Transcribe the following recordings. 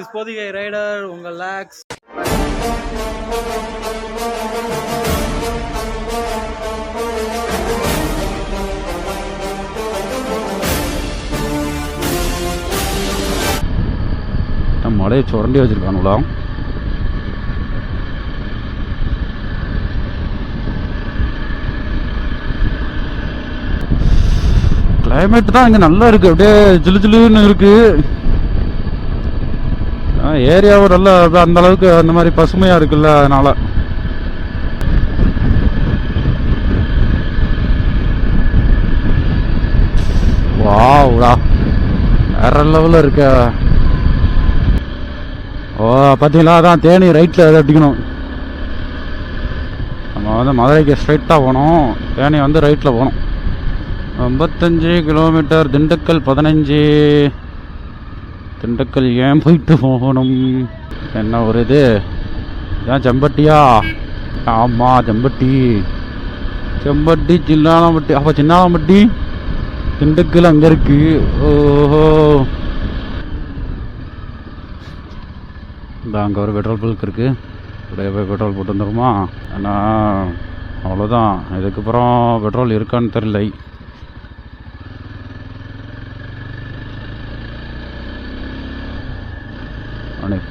Is rider உங்கள் லேக்ஸ் நம்ம மலையை சுரண்டி வச்சிருக்கானுங்களா? கிளைமேட் தான் இங்கே நல்லா இருக்கு. அப்படியே ஜிலு ஜிலுன்னு இருக்கு. ஏரியாவும் நல்லா அந்த அளவுக்கு அந்த மாதிரி பசுமையா இருக்குல்ல அதனால. வாவ்டா. வேற லெவலில் இருக்க. ஓ பார்த்தீங்களா அதான் தேனி ரைட்டில் அதை அடிக்கணும். நம்ம வந்து மதுரைக்கு ஸ்ட்ரைட்டாக போகணும். தேனி வந்து ரைட்டில் போகணும். ஐம்பத்தஞ்சு கிலோமீட்டர் திண்டுக்கல் பதினஞ்சு. திண்டுக்கல் ஏன் போயிட்டு போகணும்? என்ன ஒரு இது? ஏன் செம்பட்டியா? ஆமாம் செம்பட்டி. செம்பட்டி சின்னாலம்பட்டி. அப்போ சின்னாலம்பட்டி? திண்டுக்கல் அங்கே இருக்கு. ஓஹோ. இந்த அங்கே ஒரு பெட்ரோல் பல்க் இருக்கு. அப்படியே போய் பெட்ரோல் போட்டு வந்துருமா? ஆனால் அவ்வளோதான் இதுக்கப்புறம் பெட்ரோல் இருக்கான்னு தெரியல.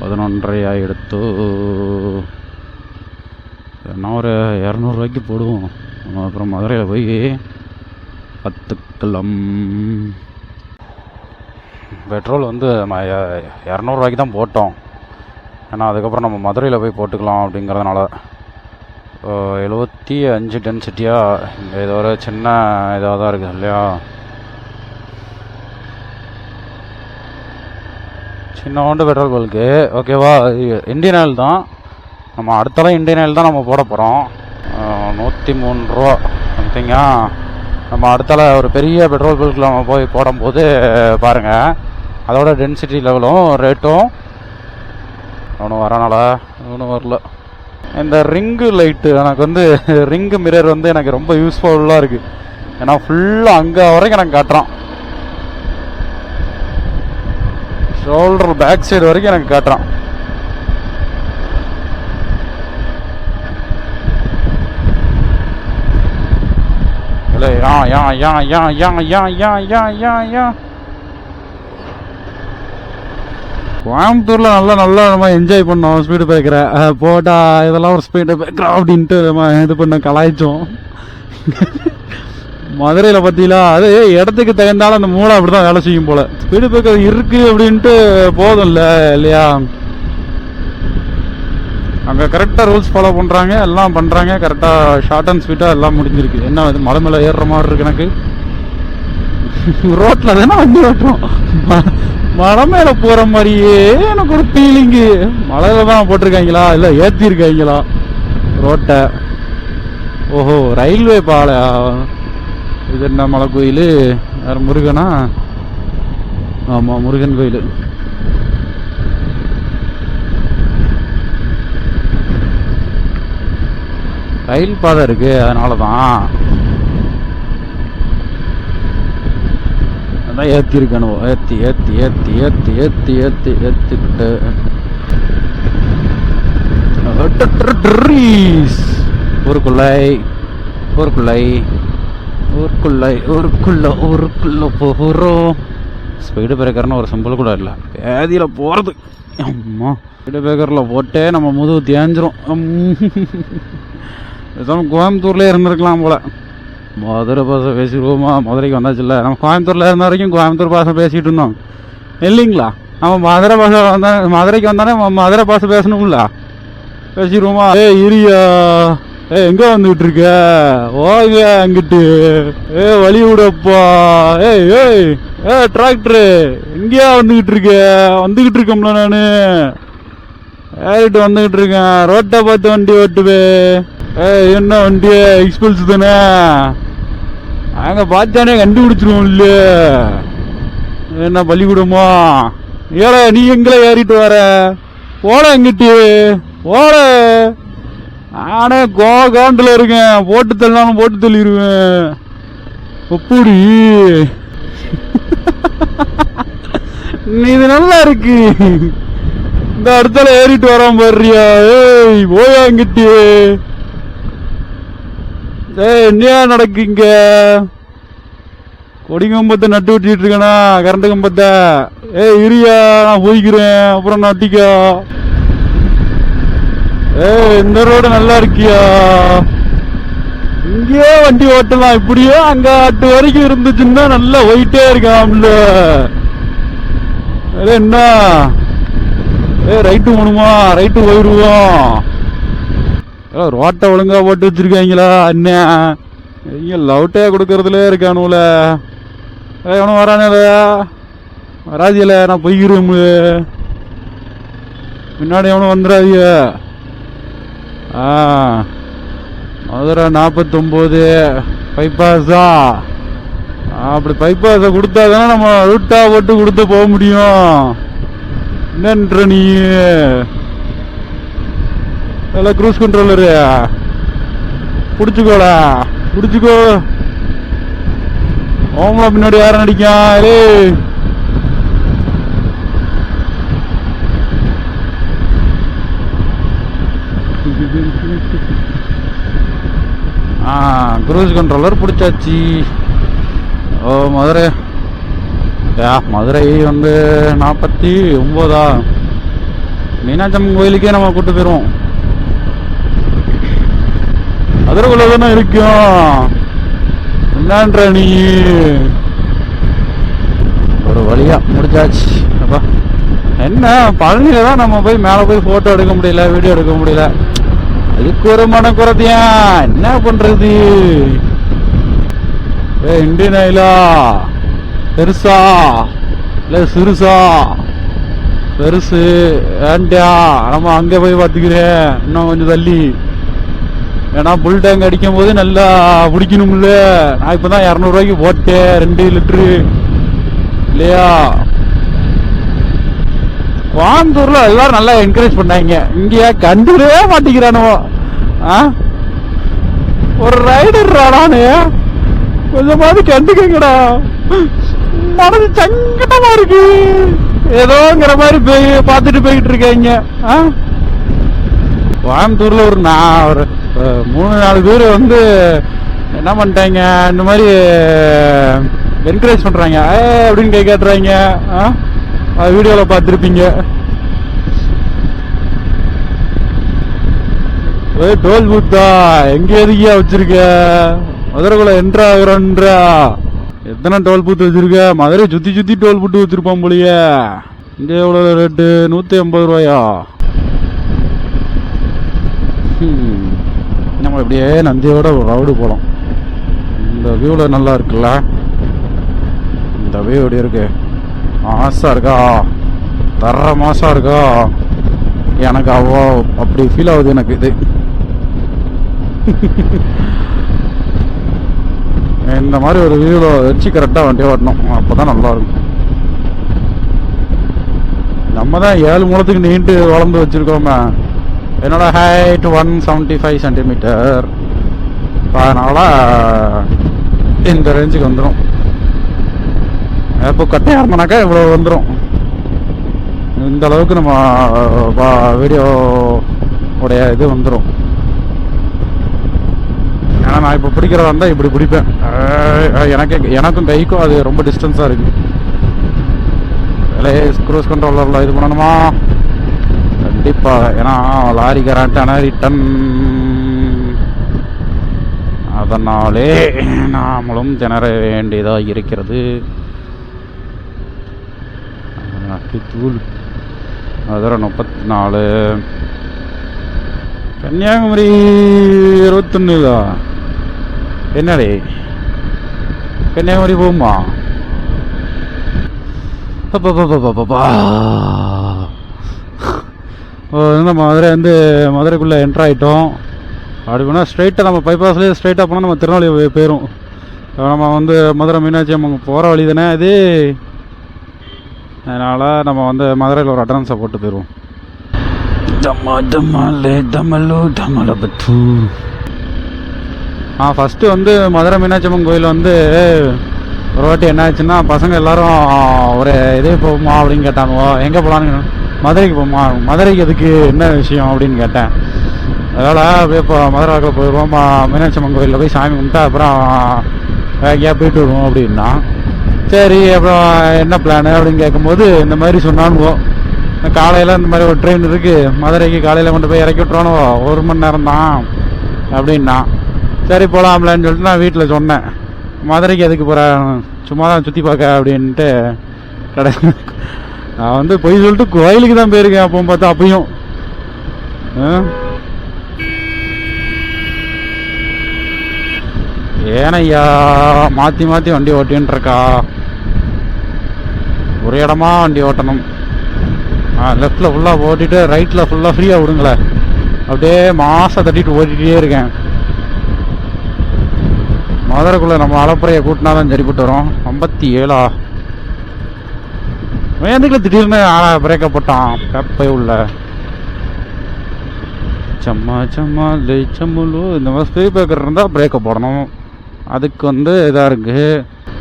பதினொன்றையாக பதினொன்றரை ஆகிடுத்து என்ன ஒரு இரநூறுவாய்க்கு போடுவோம். நம்ம அப்புறம் மதுரையில் போய் பத்துக்கலாம் பெட்ரோல் வந்து நம்ம இரநூறுவாய்க்கு தான் போட்டோம். ஏன்னா அதுக்கப்புறம் நம்ம மதுரையில் போய் போட்டுக்கலாம் அப்படிங்கிறதுனால. எழுபத்தி அஞ்சு டென்சிட்டியாக இந்த இது ஒரு சின்ன இதாக தான் இருக்குது இல்லையா? சின்னோண்டு பெட்ரோல் பல்க்கு ஓகேவா இந்தியன் ஆயில் தான். நம்ம அடுத்தலாம் இந்தியன் ஆயில் தான் நம்ம போட போகிறோம் நூற்றி மூணு ரூபா சம்திங்கா நம்ம அடுத்தால ஒரு பெரிய பெட்ரோல் பல்கில் நம்ம போய் போடும்போது பாருங்கள் அதோட டென்சிட்டி லெவலும் ரேட்டும் ஒன்றும் வரனால ஒன்றும் வரல. இந்த ரிங்கு லைட்டு எனக்கு வந்து ரிங்கு மிரர் வந்து எனக்கு ரொம்ப யூஸ்ஃபுல்லாக இருக்குது ஏன்னா ஃபுல்லாக அங்கே வரைக்கும் எனக்கு காட்டுறான். ஷோல்டர் பேக் சைடு வரைக்கும் எனக்கு காட்டுறான். இல்லை யா யா யா யா யா யா யா யா யா யா. கோயம்புத்தூரில் நல்லா நல்லா நம்ம என்ஜாய் பண்ணோம் ஸ்பீடு பேக்கரை போட்டா இதெல்லாம் ஒரு ஸ்பீடு பிரேக்கரா அப்படின்ட்டு நம்ம இது பண்ண கலாய்ச்சோம். மதுரையில் பார்த்தீங்களா அது இடத்துக்கு தகுந்தாலும் அந்த மூளை அப்படிதான் வேலை செய்யும் போல். ஸ்பீடு பிரேக்கர் இருக்குது அப்படின்ட்டு போதும்ல இல்லையா? அங்கே கரெக்டாக ரூல்ஸ் ஃபாலோ பண்ணுறாங்க எல்லாம் பண்ணுறாங்க கரெக்டாக ஷார்ட் அண்ட் ஸ்வீட்டாக எல்லாம் முடிஞ்சிருக்கு. என்ன இது மலை மேலே ஏறுற மாதிரி இருக்கு எனக்கு? ரோட்டில் தானே வண்டி ஓட்டுறோம். மலை மேலே போகிற மாதிரியே எனக்கு ஒரு ஃபீலிங்கு மலையில் தான் போட்டிருக்காங்களா இல்லை ஏற்றிருக்காங்களா ரோட்டை ஓஹோ ரயில்வே பால? இது என்ன மலை கோயில்? வேறு முருகனா? ஆமாம் முருகன் கோயில். ரயில் பாதை இருக்கு அதனால தான் அதான் ஏற்றி இருக்கணும் ஏற்றி ஏற்றி ஏற்றி ஏற்றி ஏற்றி ஏற்றி ஏற்றிக்கிட்டு ஒரு குள்ளை ஊருக்குள்ளை ஊருக்குள்ள ஊருக்குள்ள போகிறோம். ஸ்பீடு பிரேக்கர்னு ஒரு சிம்பிள் கூட இல்லை. பேதியில் போகிறது அம்மா. ஸ்பீடு பிரேக்கரில் போட்டே நம்ம முதுகு தேஞ்சிரும் பேசாம கோயம்புத்தூர்லேயே இருந்திருக்கலாம் போல. மதுரை பாசம் பேசிடுவோமா? மதுரைக்கு வந்தாச்சுல்ல நம்ம கோயம்புத்தூரில் இருந்த வரைக்கும் கோயம்புத்தூர் பாசம் பேசிகிட்டு இருந்தோம். இல்லைங்களா? நம்ம மதுரை பாஷை வந்தா மதுரைக்கு வந்தானே மதுரை பாஷை பேசணும்ல. பேசிடுவோமா? ஏ இரியா. ஏ எங்கே வந்துகிட்டு இருக்க ஓங்க அங்கிட்டு. ஏ வழி விடப்பா. ஏய் ஏய் ஏ டிராக்டரு எங்கேயா வந்துகிட்டு இருக்க வந்துகிட்டு இருக்கோம்ல நானு. ஏறிட்டு வந்துகிட்டு இருக்கேன் ரோட்டை பார்த்து வண்டி ஓட்டுவே. ஏய் என்ன வண்டி எக்ஸ்பென்ஸ் தானே? அங்கே பார்த்தானே கண்டுபிடிச்சிருவோம் இல்லையே. என்ன பள்ளிக்கூடமா ஏற நீ எங்களை ஏறிட்டு வர? போட எங்கிட்டு? போட நானே கோகாண்டில் இருக்கேன். போட்டு தள்ளாலும் போட்டு தள்ளிடுவேன். ஒப்புடி. நீ இது நல்லா இருக்கு. இந்த இடத்துல ஏறிட்டு வரோம் பாருறியா. ஏய் போயாங்கிட்டு ஏய் என்னையா நடக்குங்க? கொடி கம்பத்தை நட்டு விட்டுட்டு இருக்கேனா கரண்ட் கம்பத்தை. ஏய் இரியா நான் போய்க்கிறேன். அப்புறம் நட்டிக்கா ஏய் இந்த ரோடு நல்லா இருக்கியா? இங்கேயே வண்டி ஓட்டலாம் இப்படியே அங்க அட்டு வரைக்கும் இருந்துச்சுன்னா நல்லா ஒயிட்டே இருக்காம்ல அரே என்ன? ஏ ரைட்டு போகணுமா ரைட்டு போயிடுவோம் ஏ, ரோட்டை ஒழுங்கா போட்டு வச்சிருக்காங்களா அண்ணன் இங்க லவுட்டே கொடுக்கறதுல இருக்கானுல. ஏ எவனும் வரானே வராதியில நான் போய்க்கிறேன் முன்னாடி எவனும் வந்துடாதீங்க. மதுரை நாற்பத்தொம்போது பைபாஸா அப்படி பைபாஸை கொடுத்தா தானே நம்ம ரூட்டாக போட்டு கொடுத்து போக முடியும். என்னன்ற நீ? எல்லாம் க்ரூஸ் கண்ட்ரோலரு பிடிச்சிக்கோடா. பிடிச்சிக்கோ. ஓமலா பின்னாடி யாரும் நடிக்கான் ஏய். ஆ குரூஸ் கண்ட்ரோலர் பிடிச்சாச்சு. ஓ மதுரை. யா மதுரை வந்து நாற்பத்தி ஒம்போதா. மீனாட்சம்மன் கோயிலுக்கே நம்ம கூட்டு போயிடுவோம் மதுரைக்குள்ள தானே இருக்கும். என்னன்ற நீ? ஒரு வழியா முடிச்சாச்சு அப்பா. என்ன பழனியில தான் நம்ம போய் மேலே போய் போட்டோ எடுக்க முடியல வீடியோ எடுக்க முடியல. அதுக்கு ஒரு மனக்குறதியா என்ன பண்றது? ஏ இண்டியன் ஆயிலா பெருசா இல்ல சிறுசா பெருசு வேண்டியா நம்ம அங்க போய் பார்த்துக்கிறேன் இன்னும் கொஞ்சம் தள்ளி. ஏன்னா புல் டேங்க் அடிக்கும் போது நல்லா பிடிக்கணும்ல. நான் இப்பதான் இரநூறுவாய்க்கு போட்டேன். ரெண்டு லிட்டரு. இல்லையா? கோயம்புத்தூர்ல எல்லாரும் நல்லா என்கரேஜ் பண்ணாங்க. இங்கேயா கண்டுக்கிடவே மாட்டேங்கிறானுவோ. ஆ? ஒரு ரைடர் நானு? கொஞ்சமாவது கண்டுக்கங்கடா. மனது சங்கடமா இருக்கு. ஏதோங்கிற மாதிரி போய் பார்த்துட்டு போய்கிட்டு இருக்கீங்க. ஆ? கோயம்புத்தூர்ல ஒரு நான் ஒரு மூணு நாலு பேர் வந்து என்ன பண்ணிட்டாங்க? இந்த மாதிரி என்கரேஜ் பண்றாங்க. ஏ அப்படின்னு கை காட்டுறாங்க. ஆ? அது வீடியோவில் பார்த்துருப்பீங்க. ஏய் டோல் பூத்தா எங்க எதுக்கியா வச்சிருக்க? மதுரைக்குள்ள என்ட்ரா ஆகுறன்றா எத்தனை டோல் பூத்து வச்சிருக்க? மதுரை சுத்தி சுத்தி டோல் பூட்டு வச்சிருப்பான் போலியே. இங்க எவ்வளவு ரேட்டு நூத்தி ஐம்பது ரூபாயா? நம்ம இப்படியே நந்தியோட ரவுடு போகலாம் இந்த வியூவில் நல்லா இருக்குல்ல? இந்த வியூ எப்படி இருக்கு? மாசா இருக்கா? தர மாசா இருக்கா? எனக்கு அவ்வளோ அப்படி ஃபீல் ஆகுது எனக்கு இது. இந்த மாதிரி ஒரு வியூல வச்சு கரெக்டாக வண்டி ஓட்டணும். அப்பதான் நல்லா இருக்கும். நம்ம தான் ஏழு மூலத்துக்கு நீண்டு வளர்ந்து வச்சிருக்கோமே. என்னோட height one seventy five centimetre அதனால இந்த ரேஞ்சுக்கு வந்துடும் இப்போ கட்டையாக இருந்தோனாக்கா இவ்வளோ வந்துடும் இந்த அளவுக்கு நம்ம வீடியோ உடைய இது வந்துடும் ஏன்னா நான் இப்போ பிடிக்கிறதா இருந்தால் இப்படி பிடிப்பேன். எனக்கு எனக்கும் கைக்கும் அது ரொம்ப டிஸ்டன்ஸாக இருக்கு. க்ரூஸ் கண்ட்ரோலரில் இது பண்ணணுமா? கண்டிப்பாக ஏன்னா லாரி கராட்டான ரிட்டன் அதனாலே நாமளும் திணற வேண்டியதாக இருக்கிறது. தூள். மதுரை முப்பத்தி நாலு கன்னியாகுமரி இருபத்தொன்னுதா என்னடே? கன்னியாகுமரி போகுமா? அப்பப்பப்பப்பப்பா. இந்த மதுரை வந்து மதுரைக்குள்ளே என்ட்ராயிட்டோம் அப்படி போனால் ஸ்ட்ரைட்டாக நம்ம பைபாஸ்லேயே ஸ்ட்ரைட்டாக போனால் நம்ம திருநெல்வேலி போய் போயிடும் நம்ம வந்து மதுரை மீனாட்சி அம்மன் போகிற வழி தானே அது? அதனால் நம்ம வந்து மதுரையில் ஒரு அட்ரன்ஸை போட்டு போயிடுவோம் தம்மா தம்மாலே தமலு தமலபத்து. ஆ ஃபஸ்ட்டு வந்து மதுரை மீனாட்சி அம்மன் கோயில் வந்து ஒரு வாட்டி என்ன ஆச்சுன்னா பசங்க எல்லாரும் ஒரு இதே போகுமா அப்படின்னு கேட்டானுவோ எங்கே போகலான்னு மதுரைக்கு போமா மதுரைக்கு எதுக்கு? என்ன விஷயம்? அப்படின்னு கேட்டேன். அதனால் அப்படியே இப்போ மதுரை வாக்கில் போயிடுவோம் மீனாட்சி அம்மன் கோயிலில் போய் சாமி கும்பிட்டு அப்புறம் எங்கேயா போயிட்டு வருவோம் அப்படின்னா சரி அப்புறம் என்ன பிளானு அப்படின்னு கேட்கும்போது இந்த மாதிரி சொன்னானுவோ. காலையில் இந்த மாதிரி ஒரு ட்ரெயின் இருக்குது மதுரைக்கு காலையில் கொண்டு போய் இறக்கி விட்றானுவோ ஒரு மணி நேரம் தான் அப்படின்னா. சரி போகலாம்லன்னு சொல்லிட்டு நான் வீட்டில் சொன்னேன். மதுரைக்கு எதுக்கு போகிறேன் சும்மா தான் சுற்றி பார்க்க அப்படின்ட்டு கடை நான் வந்து பொய் சொல்லிட்டு கோயிலுக்கு தான் போயிருக்கேன் அப்போ பார்த்தா அப்பயும். ஏனையா மாற்றி மாற்றி வண்டி ஓட்டின்னு இருக்கா? ஒரு இடமா வண்டி ஓட்டணும். ஆ லெஃப்டில் ஃபுல்லாக ஓட்டிட்டு ரைட்டில் ஃபுல்லாக ஃப்ரீயாக விடுங்களேன். அப்படியே மாதம் தட்டிட்டு ஓட்டிகிட்டே இருக்கேன். மதுரைக்குள்ளே நம்ம அலப்புறையை கூட்டினா தான் சரிப்பட்டு வரும். ஐம்பத்தி ஏழா வேந்துக்குள்ள திடீர்னு பிரேக்கப் போட்டான்? பெப்பை உள்ள. சம்மா சம்மா லை சம்முலு. இந்த மாதிரி ஸ்பீட் பிரேக்கர் இருந்தால் பிரேக்கை போடணும். அதுக்கு வந்து இதாக இருக்குது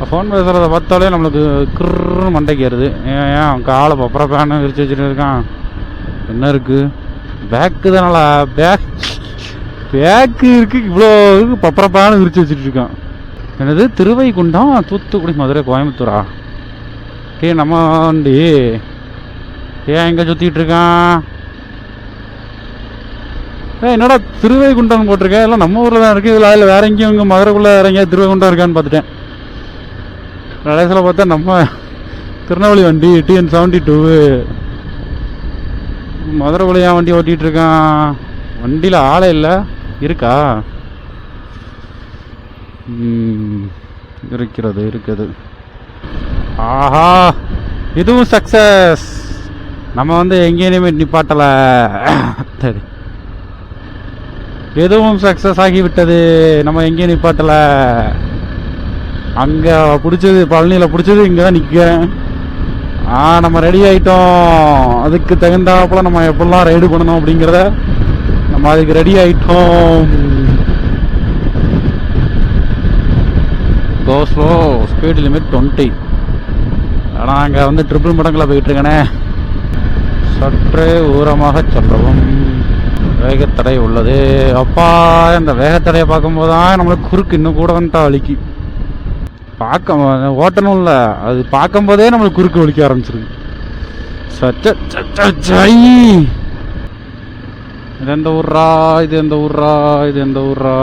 ஃபோன் பேசுகிறத பார்த்தாலே நம்மளுக்கு கிர்னு மண்டைக்கு ஏறுது. ஏன் ஏன் அவன் காலை பப்பரை பேனு விரிச்சு வச்சுட்டு இருக்கான். என்ன இருக்குது பேக்கு தானல பேக் பேக்கு இருக்குது இவ்வளோ இருக்கு பப்பர பேனு விரிச்சு வச்சுட்டு இருக்கான். என்னது? திருவைகுண்டம் தூத்துக்குடி மதுரை கோயம்புத்தூரா? டே நம்ம வண்டி. ஏன் எங்கே சுற்றிக்கிட்டு இருக்கான்? ஏ என்னடா திருவைகுண்டம் போட்டிருக்கேன் எல்லாம் நம்ம ஊரில் தான் இருக்குது இதில் அதில் வேற எங்கேயும் இங்கே மதுரைக்குள்ளே இறங்கியா திருவைகுண்டம் இருக்கான்னு பார்த்துட்டேன். கடைசியில் பார்த்தா நம்ம திருநெல்வேலி வண்டி டிஎன் செவன்ட்டி டூ மதுரை வழியாக வண்டி ஓட்டிகிட்டு இருக்கான். வண்டியில் ஆளே இல்லை. இருக்கா? இருக்கிறது இருக்குது. ஆஹா இதுவும் சக்ஸஸ் நம்ம வந்து எங்கேயுமே நிப்பாட்டலை. சரி. எதுவும் சக்ஸஸ் ஆகிவிட்டது நம்ம எங்கேயும் நிப்பாட்டலை. அங்கே பிடிச்சது பழனியில் பிடிச்சது இங்கே தான் நிற்கிறேன் ஆ நம்ம ரெடி ஆகிட்டோம் அதுக்கு தகுந்தாப்புல நம்ம எப்படிலாம் ரைடு பண்ணணும் அப்படிங்கிறத நம்ம அதுக்கு ரெடி ஆகிட்டோம் go slow speed limit twenty ஆனால் அங்கே வந்து ட்ரிபிள் மடங்கில் போயிட்டு இருக்கேனே சற்றே ஊரமாக சொல்லவும் வேகத்தடை உள்ளது. அப்பா இந்த வேகத்தடையை பார்க்கும்போது தான் நம்மளுக்கு குறுக்கு இன்னும் கூட வந்துட்டா வலிக்கு. பார்க்க ஓட்டணும்ல அது பார்க்கும்போதே நம்மளுக்கு குறுக்கு வலிக்க ஆரம்பிச்சிருக்கு சச்ச சச்ச ஜை இது எந்த ஊர்ரா இது எந்த ஊர்ரா இது எந்த ஊர்ரா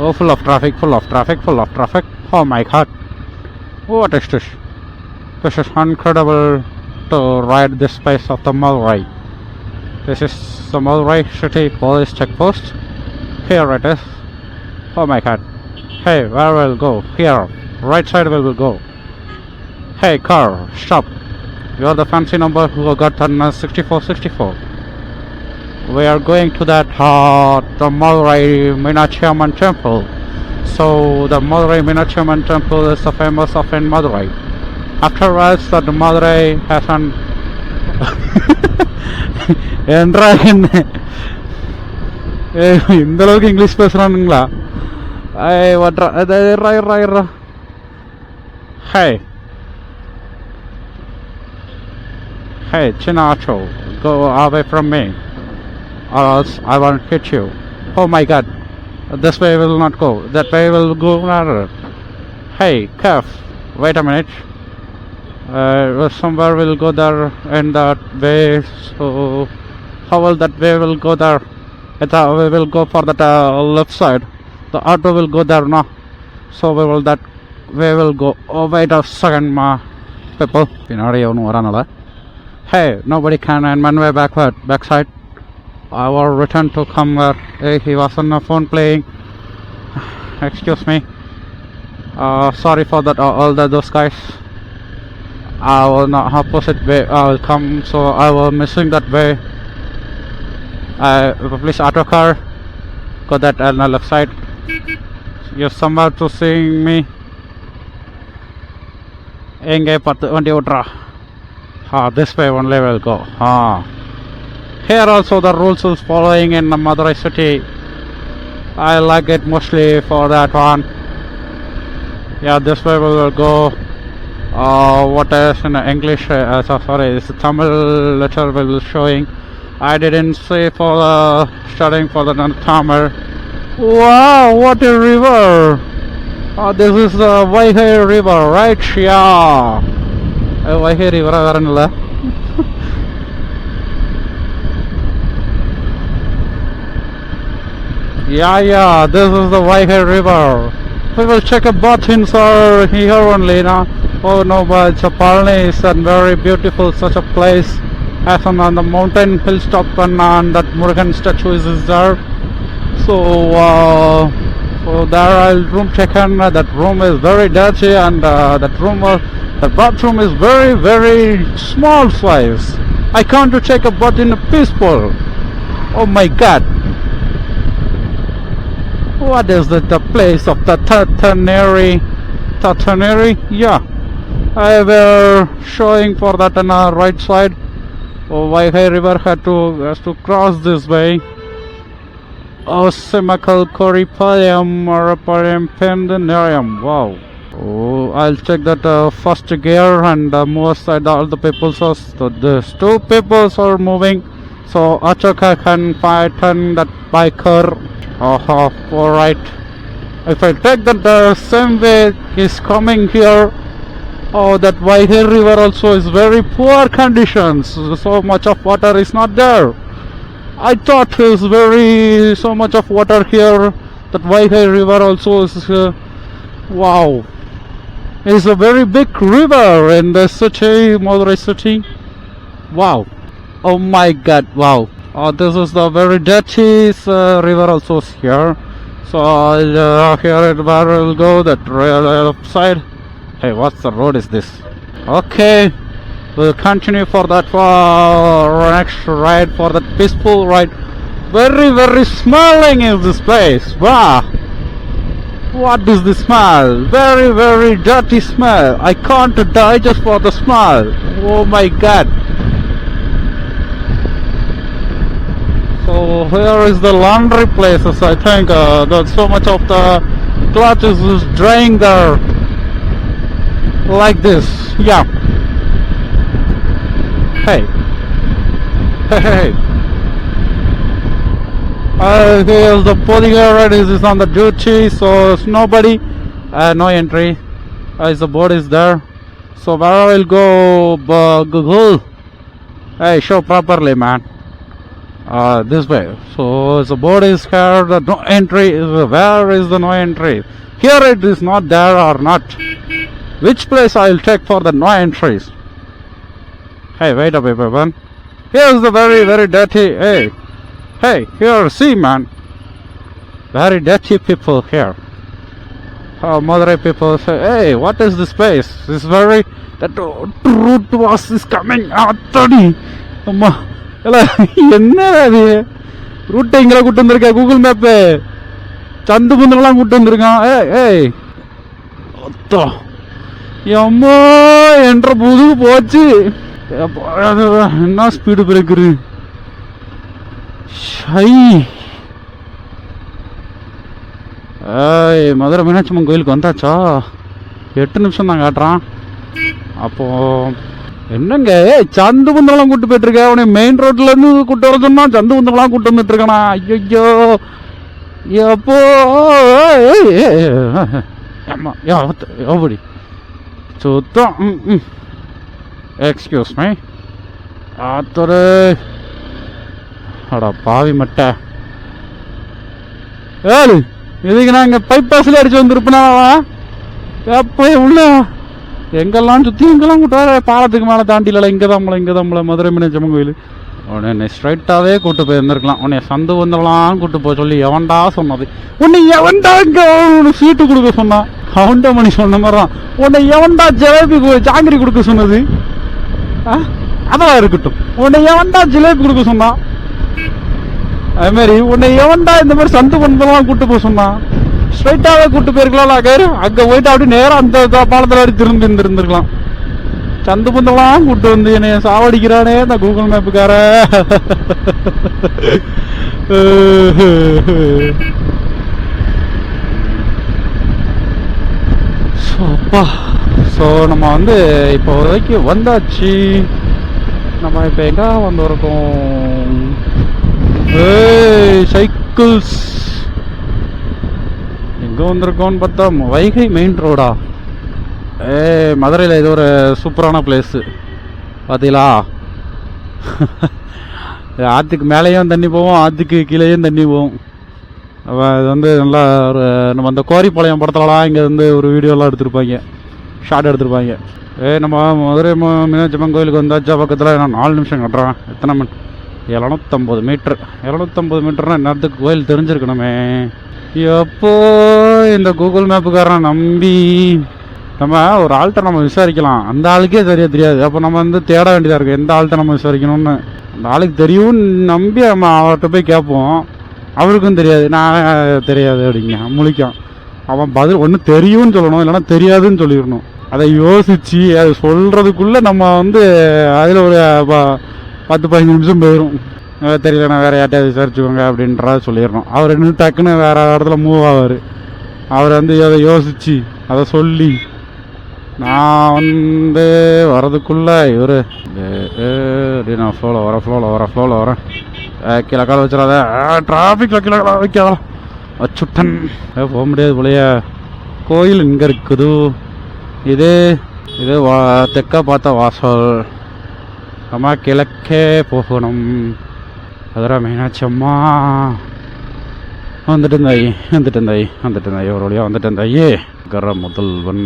Oh, full of traffic, full of traffic, full of traffic. Oh my god. What is this? This is incredible to ride this place of the Madurai. This is the Madurai City Police Checkpost. Here it is. Oh my god. Hey, where will go? Here. Right side we will go. Hey car, stop. You're the fancy number who got on uh, 6464. We are going to that uh, the Madurai Meenakshi Amman temple. So the Madurai Meenakshi Amman temple is the famous of in Madurai. Afterwards, that Madurai has an என்றா என்ன ஏய், இந்த அளவுக்கு English பேசுறானுங்களா Hey, what? right right right Hey. Hey, Chinacho, go away from me. Or else I will hit you. Oh my god. This way will not go. That way will go another. Hey, calf. Wait a minute. Uh, somewhere will go there in that way. So, how will that way will go there? It, uh, we will go for that uh, left side The auto will go there now. So we will that way will go. Oh wait a second, ma people. பின்னாடி எவனும் வரானல Hey, nobody can and one way backward, backside. I will return to come where hey, he was on the phone playing. Excuse me. Uh, sorry for that, uh, all that those guys. I will not opposite way. I will come, so I will missing that way. Uh, please auto car, go that on the left side. You're somehow to seeing me. Enge on the Ah, this way one level go. Ah. Here also the rules is following in the Madurai city. I like it mostly for that one. Yeah, this way we will go. Uh, what is in English? Uh, uh, sorry, it's Tamil letter we will showing. I didn't say for uh, studying for the Tamil. Wow, what a river! Ah, this is the Waihai river, right? Yeah. Eh, Waihai river വരണല്ല Yeah, yeah, this is the Waihai river. We will check a boat inside here only, na? Oh no, but Chapalni is a very beautiful such a place. As on, on the mountain hilltop and on that Murugan statue is there. So, uh, so there I'll room check in. Uh, that room is very dirty and uh, that room, uh, the bathroom is very, very small size. I can't to check a butt in a peaceful. Oh my god. What is it? The place of the Tataneri? Tataneri? Yeah. I were showing for that on our right side. Oh, Vaigai River had to has to cross this way. Marapayam Pendanarium. Wow. Oh, I'll check that uh, first gear and uh, move aside all the people. So, these two people are moving. So Achoka can fight and that biker. Oh, alright. If I take that the same way is coming here, oh, that Vaigai river also is very poor conditions. So much of water is not there. I thought is very so much of water here. That Vaigai river also is uh, wow. It's a very big river in the city, Madurai city. Wow. Oh my god, wow. Uh, this is the very dirty uh, river also here. So uh, here it we'll go that rail side. Hey, what's the road is this? Okay, we'll continue for that uh, next ride for that peaceful ride. Very very smelling is this place. Wow. What is the smell? Very very dirty smell. I can't digest for the smell. Oh my god. So here is the laundry places. I think uh, that so much of the cloth is, is drying there, like this. Yeah. Hey. Hey. hey. Uh, here's the bodyguard is, is on the duty, so it's nobody. Uh, no entry. Uh, the board is there. So where I will go, Google. Hey, show properly, man uh, this way. So the board is here, the no entry is where is the no entry? Here it is not there or not. Which place I will check for the no entries? Hey, wait a bit, man. Here's the very, very dirty. Hey, hey, here, see, man. Very dirty people here. Oh, Madurai people say, hey, what is this place? This very, that root was is coming out. அம்மா இல்ல என்ன அது ரூட்டை இங்கே கூட்டு வந்திருக்க Google map சந்து புந்தெல்லாம் கூட்டு வந்திருக்கான் ஏ ஏய் அத்தோ எம்மா என்ற புது போச்சு என்ன ஸ்பீடு பிரேக்கரு ஷை ஏய் மதுரை மீனாட்சி அம்மன் கோயிலுக்கு வந்தாச்சா எட்டு நிமிஷம் தான் காட்டுறான் அப்போ என்னங்க சந்து புந்தெல்லாம் கூட்டு போயிட்டு அவனை உன்னை மெயின் ரோட்ல இருந்து கூட்டு வர சொன்னா சந்து புந்தெல்லாம் கூட்டு வந்துட்டு இருக்கானா ஐயோ எப்போ ஏய், ஏய், சுத்தம் ம் ம் எக்ஸ்கியூஸ் மை ஆத்தரு. அடா பாவி மட்டை. ஏழு இதுக்கு நான் இங்கே பைப்பாஸில் அடிச்சு வந்திருப்பேனா? எப்போ உள்ள எங்கெல்லாம் சுற்றி எங்கெல்லாம் கூட்டு வர. பாலத்துக்கு மேலே தாண்டில இங்கே தான் இங்கே தான் மதுரை மீனச்சம்மன் கோயில். உன்னை ஸ்ட்ரைட்டாகவே கூட்டு போயிருந்திருக்கலாம். உன்னை சந்து வந்துடலாம் கூட்டு போக சொல்லி எவன்டா சொன்னது? உன்னை எவன்டா இங்கே சீட்டு கொடுக்க சொன்னான்? கவுண்டமணி சொன்ன மாதிரி தான் உன்னை எவன்டா ஜிலேபி ஜாங்கிரி கொடுக்க சொன்னது? அதெல்லாம் இருக்கட்டும் உன்னை எவன்டா ஜிலேபி கொடுக்க சொன்னான் அது மாதிரி உன்னை எவன்டா இந்த மாதிரி சந்து பந்தெல்லாம் கூட்டு போக சொன்னான் ஸ்ட்ரைட்டாவே கூட்டு போயிருக்கலாம் அங்கே போயிட்டு அப்படியே நேரம் அந்த பாலத்தில் அப்படி திரும்பி இருந்திருந்துருக்கலாம் சந்து பந்தெல்லாம் கூட்டு வந்து என்னைய சாவடிக்கிறானே இந்த கூகுள் மேப்புக்கார அப்பா ஸோ நம்ம வந்து இப்போ வரைக்கும் வந்தாச்சு. நம்ம இப்போ எங்கே வந்திருக்கோம்? சைக்கிள்ஸ் எங்கே வந்திருக்கோம்னு பார்த்தா வைகை மெயின் ரோடா ஏ மதுரையில் இது ஒரு சூப்பரான பிளேஸு பார்த்தீங்களா ஆற்றுக்கு மேலேயும் தண்ணி போவோம் ஆற்றுக்கு கீழேயும் தண்ணி போகும் அப்போ இது வந்து நல்லா ஒரு நம்ம அந்த கோரிப்பாளையம் படத்துலலாம் இங்கே வந்து ஒரு வீடியோலாம் எடுத்திருப்பாங்க. ஷார்ட் எடுத்துருப்பாங்க. ஏ நம்ம மதுரை ம- மீனாட்சி கோயிலுக்கு வந்தாச்சா பக்கத்தில் நான் நாலு நிமிஷம் கட்டுறேன். எத்தனை மணி? எழுநூத்தம்பது மீட்ரு எழுநூத்தம்பது மீட்டர்னா நேரத்துக்கு கோயில் தெரிஞ்சிருக்கணுமே. எப்போ இந்த கூகுள் மேப்புக்காரன் நம்பி நம்ம ஒரு ஆள்கிட்ட நம்ம விசாரிக்கலாம். அந்த ஆளுக்கே சரியாக தெரியாது. அப்போ நம்ம வந்து தேட வேண்டியதாக இருக்கும். எந்த ஆள்கிட்ட நம்ம விசாரிக்கணும்னு. அந்த ஆளுக்கு தெரியும்னு நம்பி நம்ம அவர்கிட்ட போய் கேட்போம். அவருக்கும் தெரியாது. நான் தெரியாது அப்படிங்க. முழிக்கும் அவன் பதில் ஒன்று தெரியும்னு சொல்லணும். இல்லைன்னா தெரியாதுன்னு சொல்லிடணும். அதை யோசிச்சு அது சொல்றதுக்குள்ள நம்ம வந்து அதில் ஒரு ப- பத்து பதினஞ்சு நிமிஷம் போயிடும் தெரியல நான் வேற யார்ட்டையாவது விசாரிச்சுக்கோங்க அப்படின்றத சொல்லிடணும். அவர் இன்னும் டக்குன்னு வேற இடத்துல மூவ் ஆவார். அவர் வந்து அதை யோசிச்சு அதை சொல்லி நான் வந்து வரதுக்குள்ள இவர் நான் ஃப்ளோவில் வரேன் ஃப்ளோவில் வரேன் ஃப்ளோவில் வரேன். அஹ் கீழே கால வச்சிடாத. டிராஃபிக்கில் கீழே வைக்காதான் வைக்காத. போக முடியாது போலையே. கோயில் இங்கே இருக்குது? இது இது வா தெற்க பார்த்த வாசல். நம்ம கிழக்கே போகணும். அதுரா மீனாட்சி அம்மா. வந்துட்டு இருந்தாய் வந்துட்டு இருந்தாய் வந்துட்டு இருந்தாய் ஒரு வழியாக வந்துட்டு இருந்தாயே கர முதல்வன்.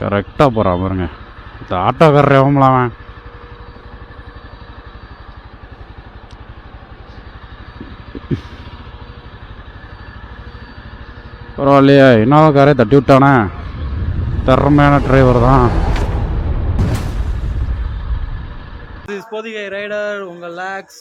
கரெக்டாக போகிறான் பாருங்க. இந்த ஆட்டோக்காரர் எவன்லாம்? பரவாயில்லையே. இனோவாக்காரே தட்டி விட்டானே? திறமையான டிரைவர் தான். இப்போதைக்கு ரைடர் உங்கள் லேக்ஸ்